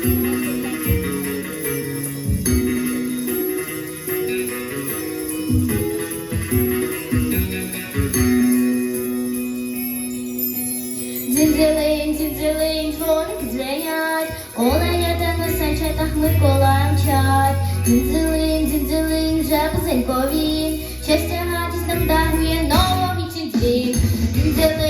Дзідзелинь, дзідзелинь, дзвоник дзвенять, оленята на санчатах Миколаєм чать. Дзідзелинь, дзідзелинь, вже позенькові, щастя радість нам дарує нові чідзі. Дзідзелинь,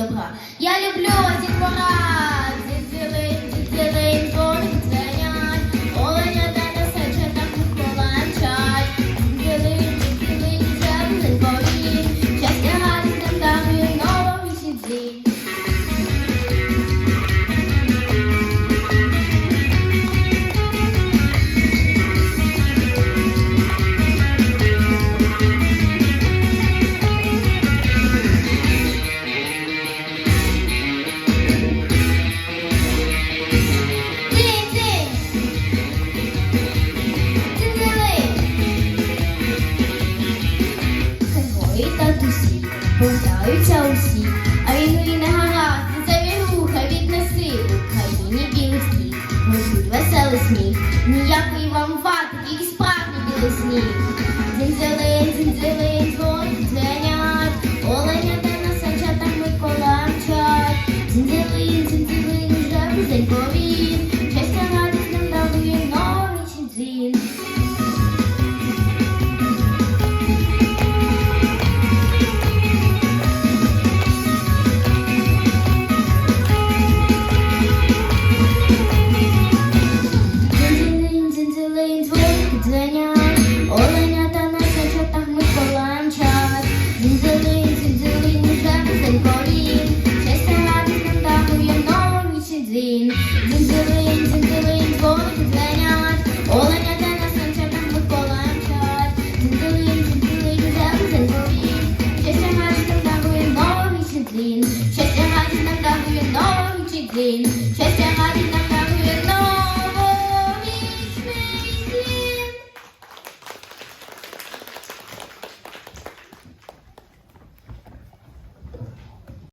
добра. Я люблю ці пора, та душі, повертаються усі, а війну і не гаразд, це віруха віднеси у країні білий сніг, Можуть веселий сміх, ніякої вам ватки і справді білий сніг. Дзинзилин, дзинзилин, дзвоники дзвенять, оленята на санчатах Микола мчать. Дзинзилин, дзинзилин, вже бузенькові, щастя радість нам дарує новорічний дзвін. Дзинзилин, дзинзилин, дзвоники дзвенять, оленята на санчатах Микола мчать. Дзинзилин, дзинзилин, вже бузенькові, щастя радість нам дарує новорічний дзвін. Щастя радість нам дарує новорічний дзвін. Щастя радість нам дарує